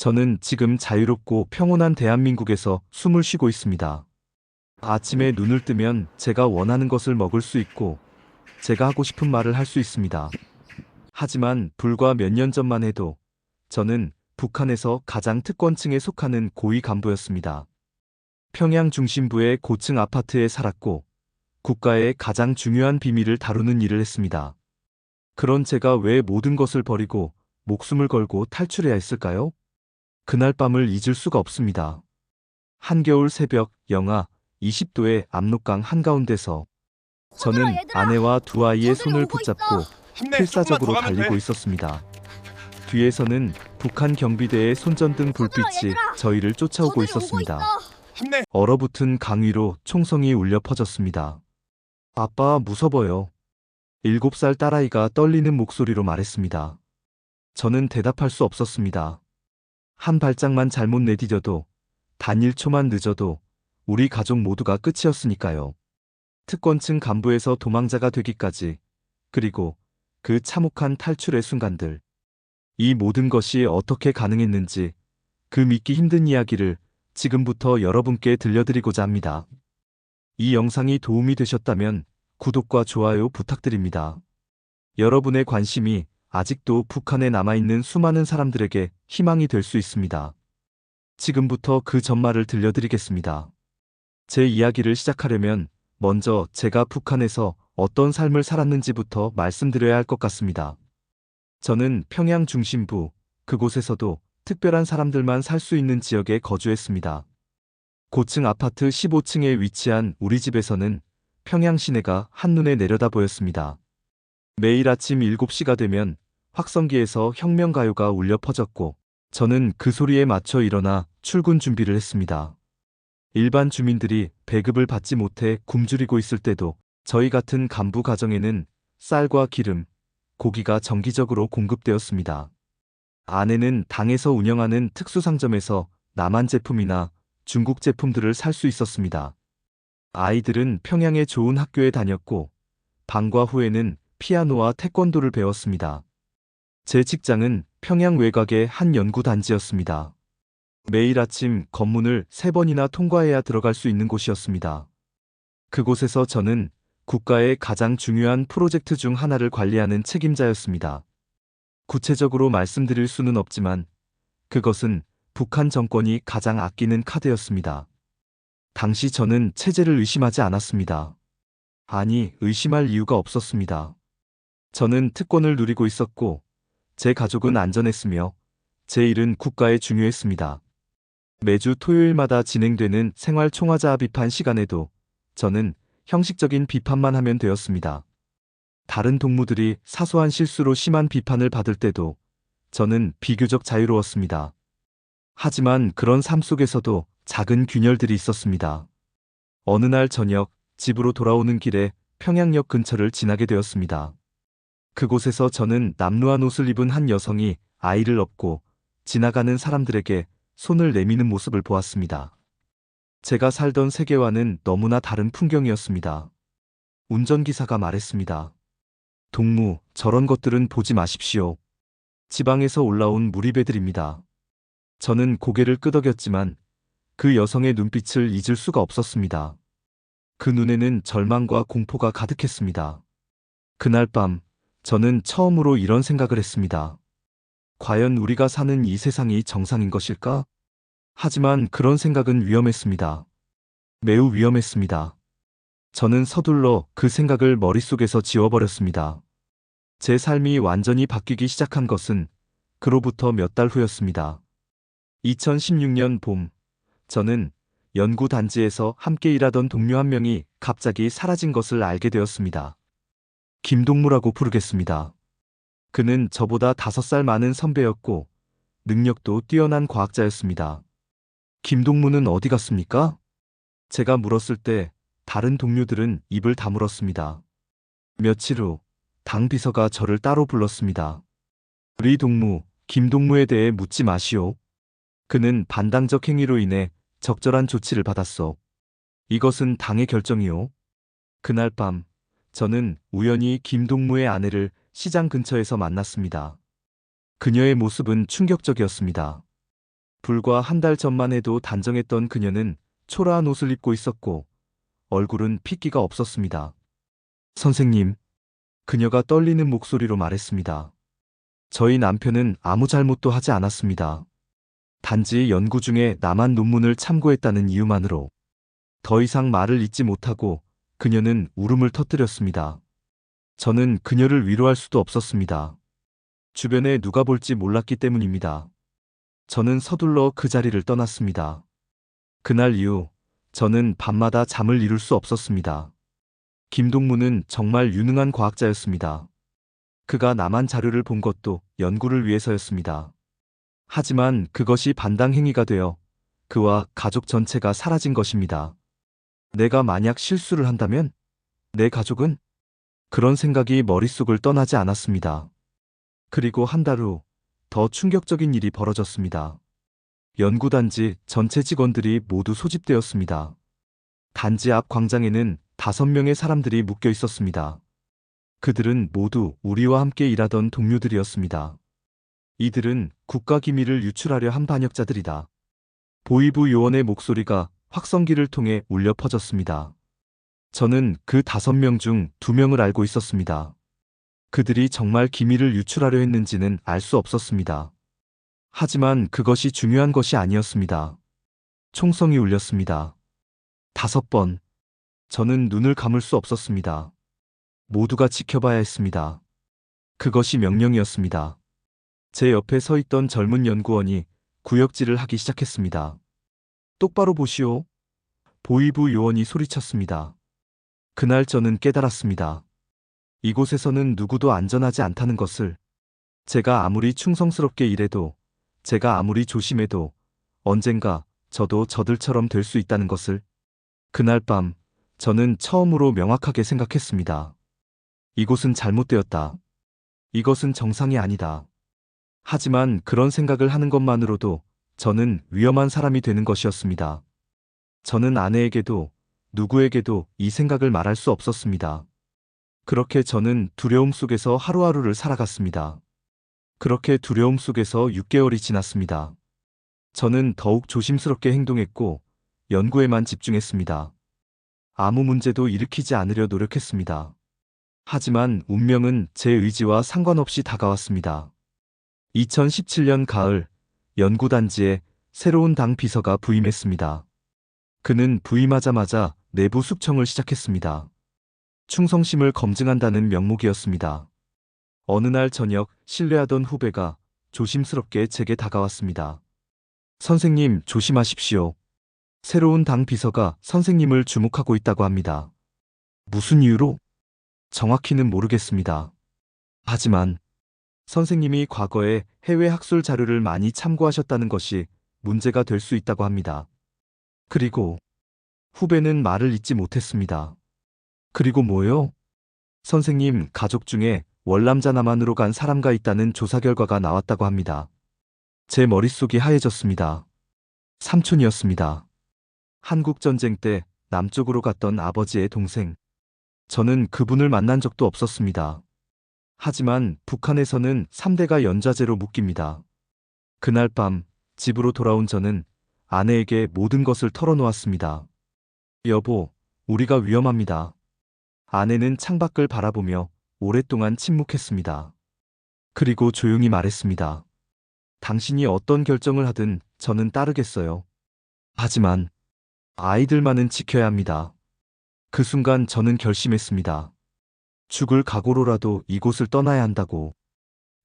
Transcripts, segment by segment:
저는 지금 자유롭고 평온한 대한민국에서 숨을 쉬고 있습니다. 아침에 눈을 뜨면 제가 원하는 것을 먹을 수 있고 제가 하고 싶은 말을 할 수 있습니다. 하지만 불과 몇 년 전만 해도 저는 북한에서 가장 특권층에 속하는 고위 간부였습니다. 평양 중심부의 고층 아파트에 살았고 국가의 가장 중요한 비밀을 다루는 일을 했습니다. 그런 제가 왜 모든 것을 버리고 목숨을 걸고 탈출해야 했을까요? 그날 밤을 잊을 수가 없습니다. 한겨울 새벽 영하 20도의 압록강 한가운데서 저는! 아내와 두 아이의 손을 붙잡고. 힘내. 필사적으로 조금만 더 가면 달리고 돼. 있었습니다. 뒤에서는 북한 경비대의 손전등 불빛이! 저희를 쫓아오고 있었습니다. 힘내. 얼어붙은 강 위로 총성이 울려 퍼졌습니다. 아빠 무서워요. 일곱 살 딸아이가 떨리는 목소리로 말했습니다. 저는 대답할 수 없었습니다. 한 발짝만 잘못 내디뎌도 단 1초만 늦어도 우리 가족 모두가 끝이었으니까요. 특권층 간부에서 도망자가 되기까지 그리고 그 참혹한 탈출의 순간들. 이 모든 것이 어떻게 가능했는지 그 믿기 힘든 이야기를 지금부터 여러분께 들려드리고자 합니다. 이 영상이 도움이 되셨다면 구독과 좋아요 부탁드립니다. 여러분의 관심이 아직도 북한에 남아있는 수많은 사람들에게 희망이 될 수 있습니다. 지금부터 그 전말을 들려드리겠습니다. 제 이야기를 시작하려면 먼저 제가 북한에서 어떤 삶을 살았는지부터 말씀드려야 할 것 같습니다. 저는 평양 중심부, 그곳에서도 특별한 사람들만 살 수 있는 지역에 거주했습니다. 고층 아파트 15층에 위치한 우리 집에서는 평양 시내가 한눈에 내려다 보였습니다. 매일 아침 7시가 되면 확성기에서 혁명가요가 울려 퍼졌고 저는 그 소리에 맞춰 일어나 출근 준비를 했습니다. 일반 주민들이 배급을 받지 못해 굶주리고 있을 때도 저희 같은 간부 가정에는 쌀과 기름, 고기가 정기적으로 공급되었습니다. 아내는 당에서 운영하는 특수상점에서 남한 제품이나 중국 제품들을 살 수 있었습니다. 아이들은 평양의 좋은 학교에 다녔고 방과 후에는 피아노와 태권도를 배웠습니다. 제 직장은 평양 외곽의 한 연구단지였습니다. 매일 아침 검문을 세 번이나 통과해야 들어갈 수 있는 곳이었습니다. 그곳에서 저는 국가의 가장 중요한 프로젝트 중 하나를 관리하는 책임자였습니다. 구체적으로 말씀드릴 수는 없지만 그것은 북한 정권이 가장 아끼는 카드였습니다. 당시 저는 체제를 의심하지 않았습니다. 아니, 의심할 이유가 없었습니다. 저는 특권을 누리고 있었고, 제 가족은 안전했으며, 제 일은 국가에 중요했습니다. 매주 토요일마다 진행되는 생활 총화자 비판 시간에도 저는 형식적인 비판만 하면 되었습니다. 다른 동무들이 사소한 실수로 심한 비판을 받을 때도 저는 비교적 자유로웠습니다. 하지만 그런 삶 속에서도 작은 균열들이 있었습니다. 어느 날 저녁 집으로 돌아오는 길에 평양역 근처를 지나게 되었습니다. 그곳에서 저는 남루한 옷을 입은 한 여성이 아이를 업고 지나가는 사람들에게 손을 내미는 모습을 보았습니다. 제가 살던 세계와는 너무나 다른 풍경이었습니다. 운전기사가 말했습니다. 동무, 저런 것들은 보지 마십시오. 지방에서 올라온 무리배들입니다. 저는 고개를 끄덕였지만 그 여성의 눈빛을 잊을 수가 없었습니다. 그 눈에는 절망과 공포가 가득했습니다. 그날 밤, 저는 처음으로 이런 생각을 했습니다. 과연 우리가 사는 이 세상이 정상인 것일까? 하지만 그런 생각은 위험했습니다. 매우 위험했습니다. 저는 서둘러 그 생각을 머릿속에서 지워버렸습니다. 제 삶이 완전히 바뀌기 시작한 것은 그로부터 몇 달 후였습니다. 2016년 봄, 저는 연구단지에서 함께 일하던 동료 한 명이 갑자기 사라진 것을 알게 되었습니다. 김동무라고 부르겠습니다. 그는 저보다 다섯 살 많은 선배였고, 능력도 뛰어난 과학자였습니다. 김동무는 어디 갔습니까? 제가 물었을 때 다른 동료들은 입을 다물었습니다. 며칠 후, 당 비서가 저를 따로 불렀습니다. 우리 동무, 김동무에 대해 묻지 마시오. 그는 반당적 행위로 인해 적절한 조치를 받았소. 이것은 당의 결정이오. 그날 밤, 저는 우연히 김동무의 아내를 시장 근처에서 만났습니다. 그녀의 모습은 충격적이었습니다. 불과 한 달 전만 해도 단정했던 그녀는 초라한 옷을 입고 있었고 얼굴은 핏기가 없었습니다. 선생님, 그녀가 떨리는 목소리로 말했습니다. 저희 남편은 아무 잘못도 하지 않았습니다. 단지 연구 중에 나만 논문을 참고했다는 이유만으로 더 이상 말을 잇지 못하고 그녀는 울음을 터뜨렸습니다. 저는 그녀를 위로할 수도 없었습니다. 주변에 누가 볼지 몰랐기 때문입니다. 저는 서둘러 그 자리를 떠났습니다. 그날 이후 저는 밤마다 잠을 이룰 수 없었습니다. 김동무는 정말 유능한 과학자였습니다. 그가 남한 자료를 본 것도 연구를 위해서였습니다. 하지만 그것이 반당 행위가 되어 그와 가족 전체가 사라진 것입니다. 내가 만약 실수를 한다면 내 가족은 그런 생각이 머릿속을 떠나지 않았습니다. 그리고 한 달 후 더 충격적인 일이 벌어졌습니다. 연구단지 전체 직원들이 모두 소집되었습니다. 단지 앞 광장에는 다섯 명의 사람들이 묶여 있었습니다. 그들은 모두 우리와 함께 일하던 동료들이었습니다. 이들은 국가기밀을 유출하려 한 반역자들이다. 보이부 요원의 목소리가 확성기를 통해 울려 퍼졌습니다. 저는 그 다섯 명 중 두 명을 알고 있었습니다. 그들이 정말 기밀을 유출하려 했는지는 알 수 없었습니다. 하지만 그것이 중요한 것이 아니었습니다. 총성이 울렸습니다. 다섯 번. 저는 눈을 감을 수 없었습니다. 모두가 지켜봐야 했습니다. 그것이 명령이었습니다. 제 옆에 서 있던 젊은 연구원이 구역질을 하기 시작했습니다. 똑바로 보시오. 보이부 요원이 소리쳤습니다. 그날 저는 깨달았습니다. 이곳에서는 누구도 안전하지 않다는 것을 제가 아무리 충성스럽게 일해도 제가 아무리 조심해도 언젠가 저도 저들처럼 될 수 있다는 것을 그날 밤 저는 처음으로 명확하게 생각했습니다. 이곳은 잘못되었다. 이것은 정상이 아니다. 하지만 그런 생각을 하는 것만으로도 저는 위험한 사람이 되는 것이었습니다. 저는 아내에게도 누구에게도 이 생각을 말할 수 없었습니다. 그렇게 저는 두려움 속에서 하루하루를 살아갔습니다. 그렇게 두려움 속에서 6개월이 지났습니다. 저는 더욱 조심스럽게 행동했고 연구에만 집중했습니다. 아무 문제도 일으키지 않으려 노력했습니다. 하지만 운명은 제 의지와 상관없이 다가왔습니다. 2017년 가을 연구단지에 새로운 당 비서가 부임했습니다. 그는 부임하자마자 내부 숙청을 시작했습니다. 충성심을 검증한다는 명목이었습니다. 어느 날 저녁 신뢰하던 후배가 조심스럽게 제게 다가왔습니다. 선생님 조심하십시오. 새로운 당 비서가 선생님을 주목하고 있다고 합니다. 무슨 이유로? 정확히는 모르겠습니다. 하지만 선생님이 과거에 해외 학술 자료를 많이 참고하셨다는 것이 문제가 될 수 있다고 합니다. 그리고 후배는 말을 잇지 못했습니다. 그리고 뭐요? 선생님 가족 중에 월남자 남한으로 간 사람가 있다는 조사 결과가 나왔다고 합니다. 제 머릿속이 하얘졌습니다. 삼촌이었습니다. 한국전쟁 때 남쪽으로 갔던 아버지의 동생. 저는 그분을 만난 적도 없었습니다. 하지만 북한에서는 3대가 연좌제로 묶입니다. 그날 밤 집으로 돌아온 저는 아내에게 모든 것을 털어놓았습니다. 여보, 우리가 위험합니다. 아내는 창밖을 바라보며 오랫동안 침묵했습니다. 그리고 조용히 말했습니다. 당신이 어떤 결정을 하든 저는 따르겠어요. 하지만 아이들만은 지켜야 합니다. 그 순간 저는 결심했습니다. 죽을 각오로라도 이곳을 떠나야 한다고.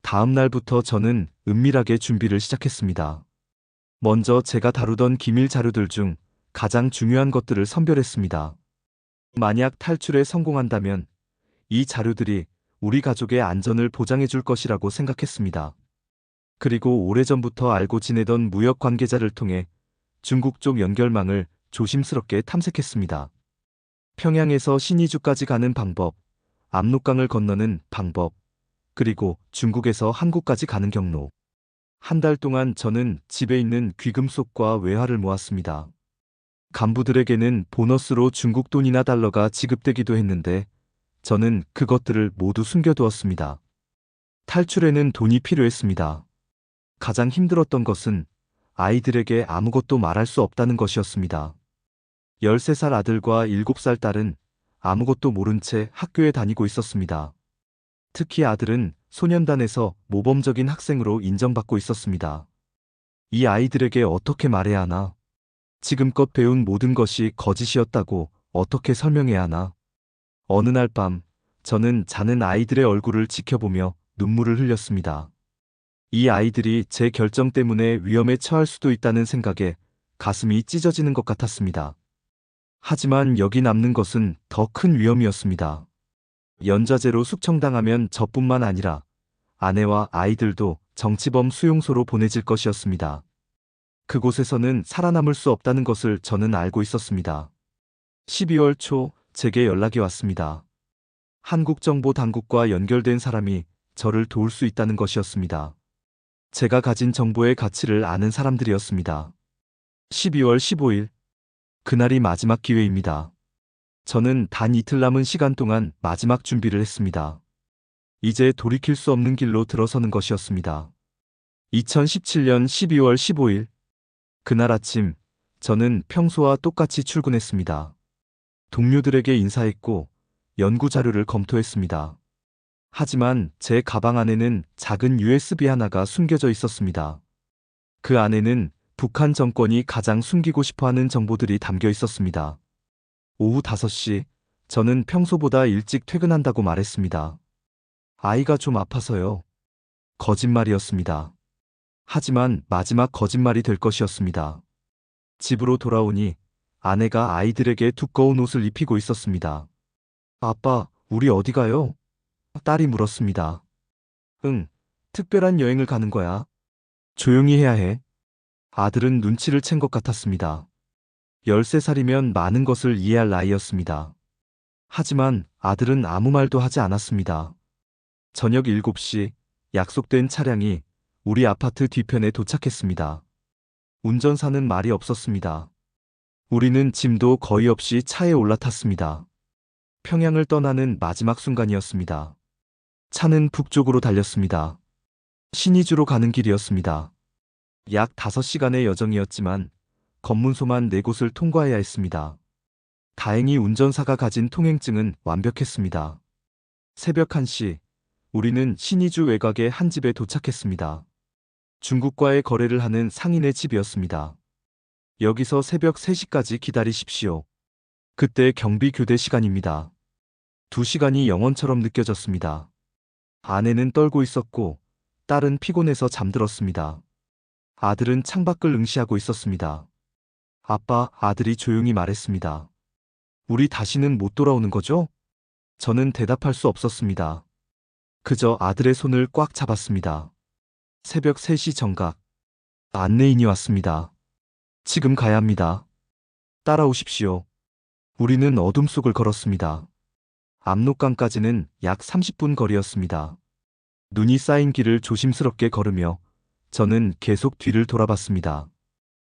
다음 날부터 저는 은밀하게 준비를 시작했습니다. 먼저 제가 다루던 기밀 자료들 중 가장 중요한 것들을 선별했습니다. 만약 탈출에 성공한다면 이 자료들이 우리 가족의 안전을 보장해 줄 것이라고 생각했습니다. 그리고 오래전부터 알고 지내던 무역 관계자를 통해 중국 쪽 연결망을 조심스럽게 탐색했습니다. 평양에서 신의주까지 가는 방법, 압록강을 건너는 방법, 그리고 중국에서 한국까지 가는 경로. 한 달 동안 저는 집에 있는 귀금속과 외화를 모았습니다. 간부들에게는 보너스로 중국 돈이나 달러가 지급되기도 했는데 저는 그것들을 모두 숨겨두었습니다. 탈출에는 돈이 필요했습니다. 가장 힘들었던 것은 아이들에게 아무것도 말할 수 없다는 것이었습니다. 13살 아들과 7살 딸은 아무것도 모른 채 학교에 다니고 있었습니다. 특히 아들은 소년단에서 모범적인 학생으로 인정받고 있었습니다. 이 아이들에게 어떻게 말해야 하나? 지금껏 배운 모든 것이 거짓이었다고 어떻게 설명해야 하나? 어느 날 밤, 저는 자는 아이들의 얼굴을 지켜보며 눈물을 흘렸습니다. 이 아이들이 제 결정 때문에 위험에 처할 수도 있다는 생각에 가슴이 찢어지는 것 같았습니다. 하지만 여기 남는 것은 더 큰 위험이었습니다. 연좌제로 숙청당하면 저뿐만 아니라 아내와 아이들도 정치범 수용소로 보내질 것이었습니다. 그곳에서는 살아남을 수 없다는 것을 저는 알고 있었습니다. 12월 초 제게 연락이 왔습니다. 한국 정보 당국과 연결된 사람이 저를 도울 수 있다는 것이었습니다. 제가 가진 정보의 가치를 아는 사람들이었습니다. 12월 15일 그날이 마지막 기회입니다. 저는 단 이틀 남은 시간 동안 마지막 준비를 했습니다. 이제 돌이킬 수 없는 길로 들어서는 것이었습니다. 2017년 12월 15일 그날 아침 저는 평소와 똑같이 출근했습니다. 동료들에게 인사했고 연구 자료를 검토했습니다. 하지만 제 가방 안에는 작은 USB 하나가 숨겨져 있었습니다. 그 안에는 북한 정권이 가장 숨기고 싶어 하는 정보들이 담겨 있었습니다. 오후 5시, 저는 평소보다 일찍 퇴근한다고 말했습니다. 아이가 좀 아파서요. 거짓말이었습니다. 하지만 마지막 거짓말이 될 것이었습니다. 집으로 돌아오니 아내가 아이들에게 두꺼운 옷을 입히고 있었습니다. 아빠, 우리 어디 가요? 딸이 물었습니다. 응, 특별한 여행을 가는 거야. 조용히 해야 해. 아들은 눈치를 챈 것 같았습니다. 13살이면 많은 것을 이해할 나이였습니다. 하지만 아들은 아무 말도 하지 않았습니다. 저녁 7시 약속된 차량이 우리 아파트 뒤편에 도착했습니다. 운전사는 말이 없었습니다. 우리는 짐도 거의 없이 차에 올라탔습니다. 평양을 떠나는 마지막 순간이었습니다. 차는 북쪽으로 달렸습니다. 신의주로 가는 길이었습니다. 약 5시간의 여정이었지만 검문소만 4곳을 통과해야 했습니다. 다행히 운전사가 가진 통행증은 완벽했습니다. 새벽 1시, 우리는 신의주 외곽의 한 집에 도착했습니다. 중국과의 거래를 하는 상인의 집이었습니다. 여기서 새벽 3시까지 기다리십시오. 그때 경비 교대 시간입니다. 두 시간이 영원처럼 느껴졌습니다. 아내는 떨고 있었고, 딸은 피곤해서 잠들었습니다. 아들은 창밖을 응시하고 있었습니다. 아빠, 아들이 조용히 말했습니다. 우리 다시는 못 돌아오는 거죠? 저는 대답할 수 없었습니다. 그저 아들의 손을 꽉 잡았습니다. 새벽 3시 정각. 안내인이 왔습니다. 지금 가야 합니다. 따라오십시오. 우리는 어둠 속을 걸었습니다. 압록강까지는 약 30분 거리였습니다. 눈이 쌓인 길을 조심스럽게 걸으며 저는 계속 뒤를 돌아봤습니다.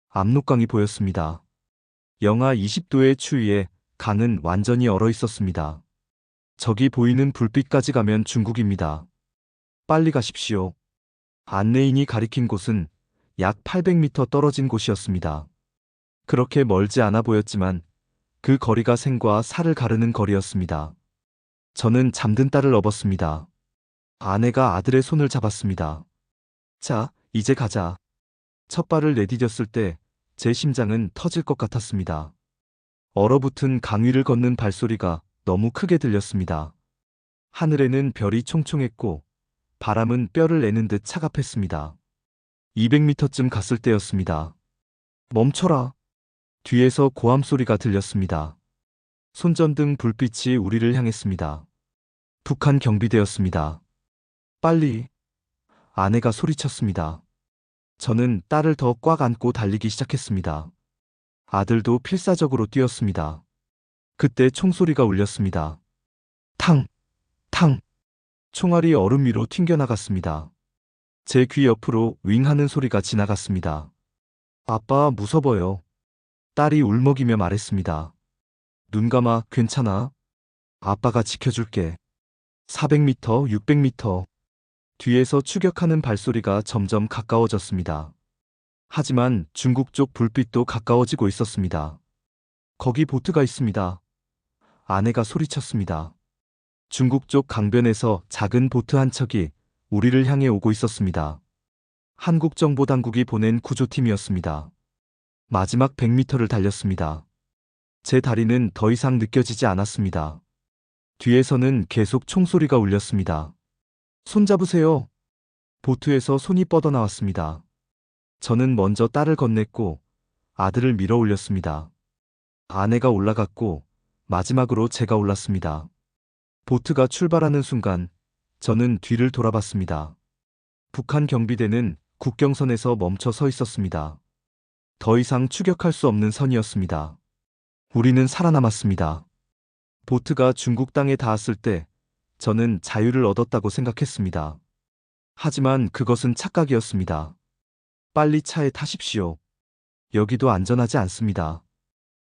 압록강이 보였습니다. 영하 20도의 추위에 강은 완전히 얼어 있었습니다. 저기 보이는 불빛까지 가면 중국입니다. 빨리 가십시오. 안내인이 가리킨 곳은 약 800m 떨어진 곳이었습니다. 그렇게 멀지 않아 보였지만 그 거리가 생과 사를 가르는 거리였습니다. 저는 잠든 딸을 업었습니다. 아내가 아들의 손을 잡았습니다. 자, 이제 가자. 첫 발을 내디뎠을 때 제 심장은 터질 것 같았습니다. 얼어붙은 강 위를 걷는 발소리가 너무 크게 들렸습니다. 하늘에는 별이 총총했고 바람은 뼈를 내는 듯 차갑했습니다. 200m쯤 갔을 때였습니다. 멈춰라. 뒤에서 고함 소리가 들렸습니다. 손전등 불빛이 우리를 향했습니다. 북한 경비대였습니다. 빨리. 아내가 소리쳤습니다. 저는 딸을 더 꽉 안고 달리기 시작했습니다. 아들도 필사적으로 뛰었습니다. 그때 총소리가 울렸습니다. 탕! 탕! 총알이 얼음 위로 튕겨나갔습니다. 제 귀 옆으로 윙 하는 소리가 지나갔습니다. 아빠 무서워요. 딸이 울먹이며 말했습니다. 눈 감아 괜찮아. 아빠가 지켜줄게. 400m, 600m. 뒤에서 추격하는 발소리가 점점 가까워졌습니다. 하지만 중국 쪽 불빛도 가까워지고 있었습니다. 거기 보트가 있습니다. 아내가 소리쳤습니다. 중국 쪽 강변에서 작은 보트 한 척이 우리를 향해 오고 있었습니다. 한국 정보 당국이 보낸 구조팀이었습니다. 마지막 100m를 달렸습니다. 제 다리는 더 이상 느껴지지 않았습니다. 뒤에서는 계속 총소리가 울렸습니다. 손 잡으세요. 보트에서 손이 뻗어나왔습니다. 저는 먼저 딸을 건넸고 아들을 밀어 올렸습니다. 아내가 올라갔고 마지막으로 제가 올랐습니다. 보트가 출발하는 순간 저는 뒤를 돌아봤습니다. 북한 경비대는 국경선에서 멈춰 서 있었습니다. 더 이상 추격할 수 없는 선이었습니다. 우리는 살아남았습니다. 보트가 중국 땅에 닿았을 때 저는 자유를 얻었다고 생각했습니다. 하지만 그것은 착각이었습니다. 빨리 차에 타십시오. 여기도 안전하지 않습니다.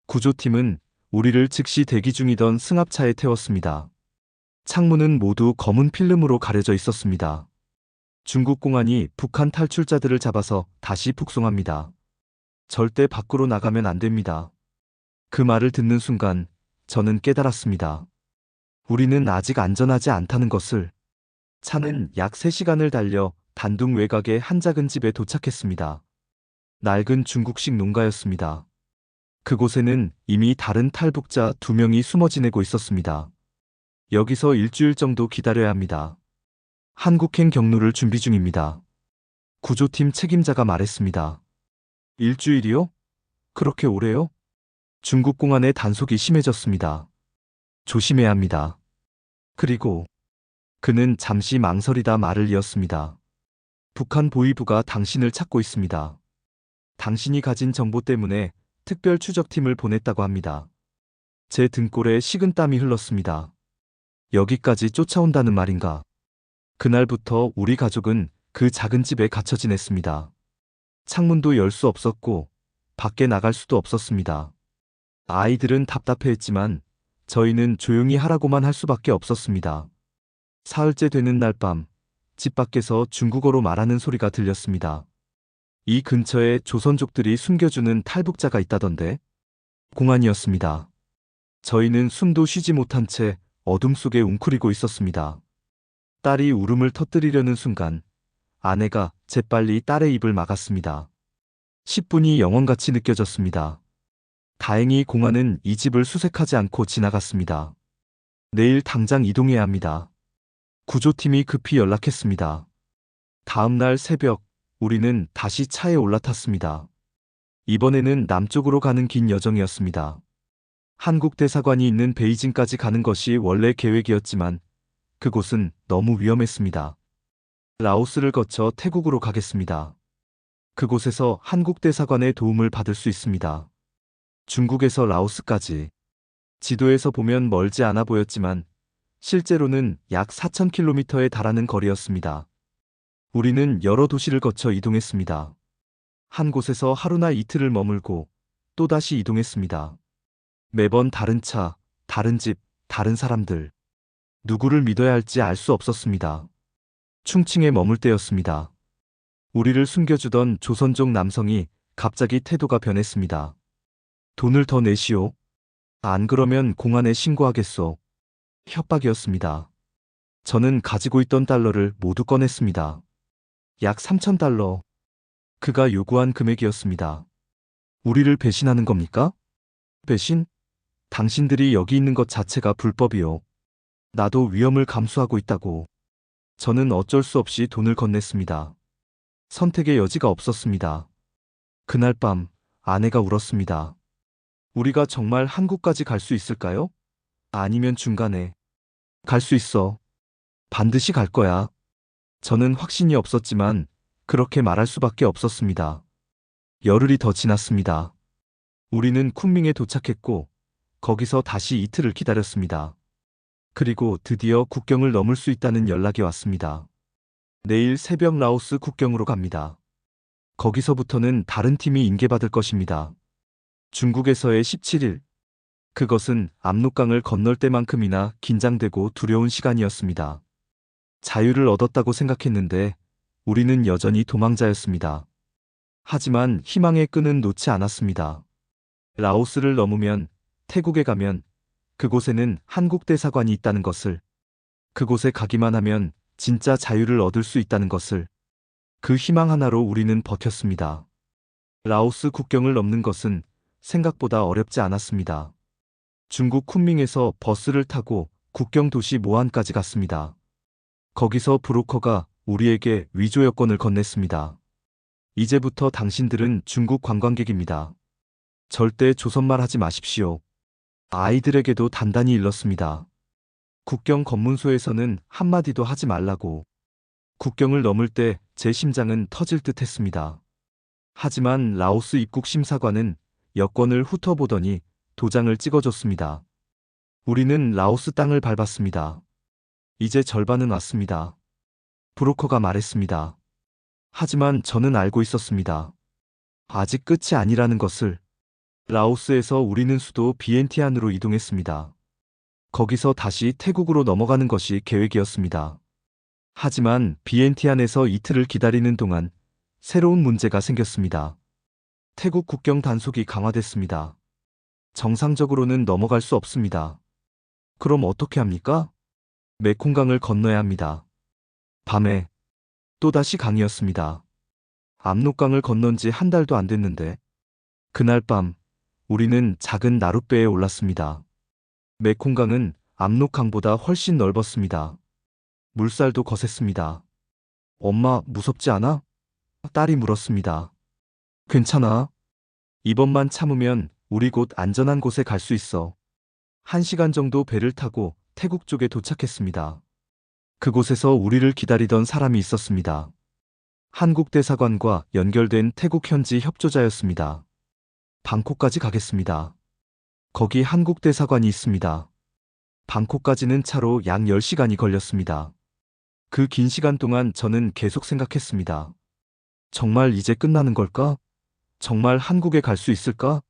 구조팀은 우리를 즉시 대기 중이던 승합차에 태웠습니다. 창문은 모두 검은 필름으로 가려져 있었습니다. 중국 공안이 북한 탈출자들을 잡아서 다시 북송합니다. 절대 밖으로 나가면 안 됩니다. 그 말을 듣는 순간 저는 깨달았습니다. 우리는 아직 안전하지 않다는 것을. 차는 약 3시간을 달려 단둥 외곽의 한 작은 집에 도착했습니다. 낡은 중국식 농가였습니다. 그곳에는 이미 다른 탈북자 두 명이 숨어 지내고 있었습니다. 여기서 일주일 정도 기다려야 합니다. 한국행 경로를 준비 중입니다. 구조팀 책임자가 말했습니다. 일주일이요? 그렇게 오래요? 중국 공안의 단속이 심해졌습니다. 조심해야 합니다. 그리고 그는 잠시 망설이다 말을 이었습니다. 북한 보위부가 당신을 찾고 있습니다. 당신이 가진 정보 때문에 특별 추적팀을 보냈다고 합니다. 제 등골에 식은 땀이 흘렀습니다. 여기까지 쫓아온다는 말인가? 그날부터 우리 가족은 그 작은 집에 갇혀 지냈습니다. 창문도 열 수 없었고 밖에 나갈 수도 없었습니다. 아이들은 답답해했지만 저희는 조용히 하라고만 할 수밖에 없었습니다. 사흘째 되는 날 밤, 집 밖에서 중국어로 말하는 소리가 들렸습니다. 이 근처에 조선족들이 숨겨주는 탈북자가 있다던데? 공안이었습니다. 저희는 숨도 쉬지 못한 채 어둠 속에 웅크리고 있었습니다. 딸이 울음을 터뜨리려는 순간 아내가 재빨리 딸의 입을 막았습니다. 10분이 영원같이 느껴졌습니다. 다행히 공안은 이 집을 수색하지 않고 지나갔습니다. 내일 당장 이동해야 합니다. 구조팀이 급히 연락했습니다. 다음 날 새벽 우리는 다시 차에 올라탔습니다. 이번에는 남쪽으로 가는 긴 여정이었습니다. 한국 대사관이 있는 베이징까지 가는 것이 원래 계획이었지만 그곳은 너무 위험했습니다. 라오스를 거쳐 태국으로 가겠습니다. 그곳에서 한국 대사관의 도움을 받을 수 있습니다. 중국에서 라오스까지 지도에서 보면 멀지 않아 보였지만 실제로는 약 4,000km에 달하는 거리였습니다. 우리는 여러 도시를 거쳐 이동했습니다. 한 곳에서 하루나 이틀을 머물고 또다시 이동했습니다. 매번 다른 차, 다른 집, 다른 사람들. 누구를 믿어야 할지 알 수 없었습니다. 충칭에 머물 때였습니다. 우리를 숨겨주던 조선족 남성이 갑자기 태도가 변했습니다. 돈을 더 내시오. 안 그러면 공안에 신고하겠소. 협박이었습니다. 저는 가지고 있던 달러를 모두 꺼냈습니다. 약 3천 달러. 그가 요구한 금액이었습니다. 우리를 배신하는 겁니까? 배신? 당신들이 여기 있는 것 자체가 불법이요. 나도 위험을 감수하고 있다고. 저는 어쩔 수 없이 돈을 건넸습니다. 선택의 여지가 없었습니다. 그날 밤 아내가 울었습니다. 우리가 정말 한국까지 갈 수 있을까요? 아니면 중간에 갈 수 있어. 반드시 갈 거야. 저는 확신이 없었지만 그렇게 말할 수밖에 없었습니다. 열흘이 더 지났습니다. 우리는 쿤밍에 도착했고 거기서 다시 이틀을 기다렸습니다. 그리고 드디어 국경을 넘을 수 있다는 연락이 왔습니다. 내일 새벽 라오스 국경으로 갑니다. 거기서부터는 다른 팀이 인계받을 것입니다. 중국에서의 17일. 그것은 압록강을 건널 때만큼이나 긴장되고 두려운 시간이었습니다. 자유를 얻었다고 생각했는데 우리는 여전히 도망자였습니다. 하지만 희망의 끈은 놓지 않았습니다. 라오스를 넘으면 태국에 가면 그곳에는 한국 대사관이 있다는 것을 그곳에 가기만 하면 진짜 자유를 얻을 수 있다는 것을 그 희망 하나로 우리는 버텼습니다. 라오스 국경을 넘는 것은 생각보다 어렵지 않았습니다. 중국 쿤밍에서 버스를 타고 국경 도시 모안까지 갔습니다. 거기서 브로커가 우리에게 위조 여권을 건넸습니다. 이제부터 당신들은 중국 관광객입니다. 절대 조선말 하지 마십시오. 아이들에게도 단단히 일렀습니다. 국경 검문소에서는 한마디도 하지 말라고. 국경을 넘을 때 제 심장은 터질 듯 했습니다. 하지만 라오스 입국 심사관은 여권을 훑어보더니 도장을 찍어줬습니다. 우리는 라오스 땅을 밟았습니다. 이제 절반은 왔습니다. 브로커가 말했습니다. 하지만 저는 알고 있었습니다. 아직 끝이 아니라는 것을. 라오스에서 우리는 수도 비엔티안으로 이동했습니다. 거기서 다시 태국으로 넘어가는 것이 계획이었습니다. 하지만 비엔티안에서 이틀을 기다리는 동안 새로운 문제가 생겼습니다. 태국 국경 단속이 강화됐습니다. 정상적으로는 넘어갈 수 없습니다. 그럼 어떻게 합니까? 메콩강을 건너야 합니다. 밤에 또다시 강이었습니다. 압록강을 건넌 지 한 달도 안 됐는데 그날 밤 우리는 작은 나룻배에 올랐습니다. 메콩강은 압록강보다 훨씬 넓었습니다. 물살도 거셌습니다. 엄마 무섭지 않아? 딸이 물었습니다. 괜찮아. 이번만 참으면 우리 곧 안전한 곳에 갈 수 있어. 한 시간 정도 배를 타고 태국 쪽에 도착했습니다. 그곳에서 우리를 기다리던 사람이 있었습니다. 한국 대사관과 연결된 태국 현지 협조자였습니다. 방콕까지 가겠습니다. 거기 한국 대사관이 있습니다. 방콕까지는 차로 약 10시간이 걸렸습니다. 그 긴 시간 동안 저는 계속 생각했습니다. 정말 이제 끝나는 걸까? 정말 한국에 갈 수 있을까?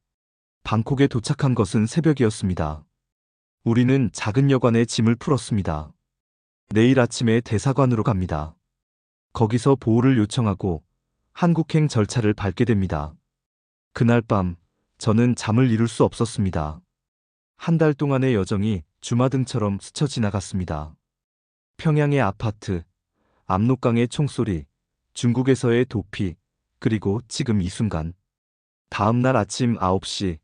방콕에 도착한 것은 새벽이었습니다. 우리는 작은 여관에 짐을 풀었습니다. 내일 아침에 대사관으로 갑니다. 거기서 보호를 요청하고 한국행 절차를 밟게 됩니다. 그날 밤 저는 잠을 이룰 수 없었습니다. 한 달 동안의 여정이 주마등처럼 스쳐 지나갔습니다. 평양의 아파트, 압록강의 총소리, 중국에서의 도피, 그리고 지금 이 순간. 다음 날 아침 9시,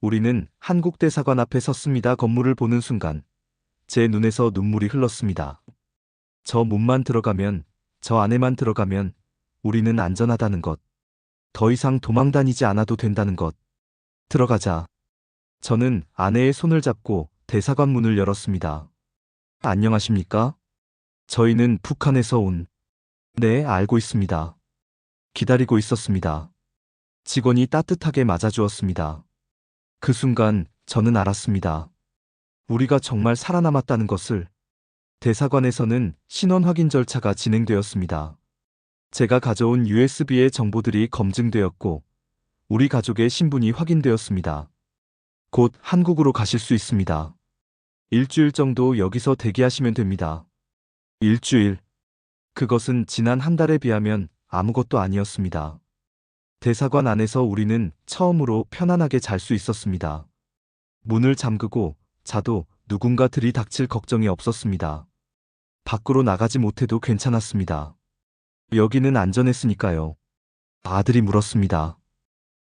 우리는 한국 대사관 앞에 섰습니다. 건물을 보는 순간, 제 눈에서 눈물이 흘렀습니다. 저 문만 들어가면, 저 안에만 들어가면, 우리는 안전하다는 것. 더 이상 도망 다니지 않아도 된다는 것. 들어가자. 저는 아내의 손을 잡고 대사관 문을 열었습니다. 안녕하십니까? 저희는 북한에서 온. 네, 알고 있습니다. 기다리고 있었습니다. 직원이 따뜻하게 맞아주었습니다. 그 순간 저는 알았습니다. 우리가 정말 살아남았다는 것을. 대사관에서는 신원 확인 절차가 진행되었습니다. 제가 가져온 USB의 정보들이 검증되었고, 우리 가족의 신분이 확인되었습니다. 곧 한국으로 가실 수 있습니다. 일주일 정도 여기서 대기하시면 됩니다. 일주일. 그것은 지난 한 달에 비하면 아무것도 아니었습니다. 대사관 안에서 우리는 처음으로 편안하게 잘 수 있었습니다. 문을 잠그고 자도 누군가 들이닥칠 걱정이 없었습니다. 밖으로 나가지 못해도 괜찮았습니다. 여기는 안전했으니까요. 아들이 물었습니다.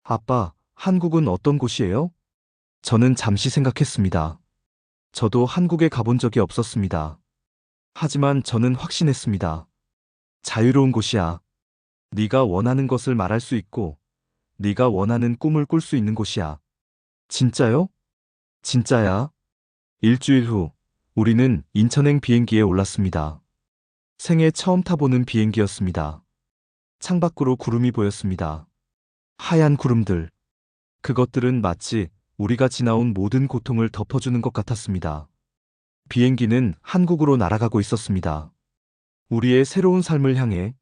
아빠, 한국은 어떤 곳이에요? 저는 잠시 생각했습니다. 저도 한국에 가본 적이 없었습니다. 하지만 저는 확신했습니다. 자유로운 곳이야. 네가 원하는 것을 말할 수 있고 네가 원하는 꿈을 꿀 수 있는 곳이야. 진짜요? 진짜야. 일주일 후 우리는 인천행 비행기에 올랐습니다. 생애 처음 타보는 비행기였습니다. 창밖으로 구름이 보였습니다. 하얀 구름들. 그것들은 마치 우리가 지나온 모든 고통을 덮어주는 것 같았습니다. 비행기는 한국으로 날아가고 있었습니다. 우리의 새로운 삶을 향해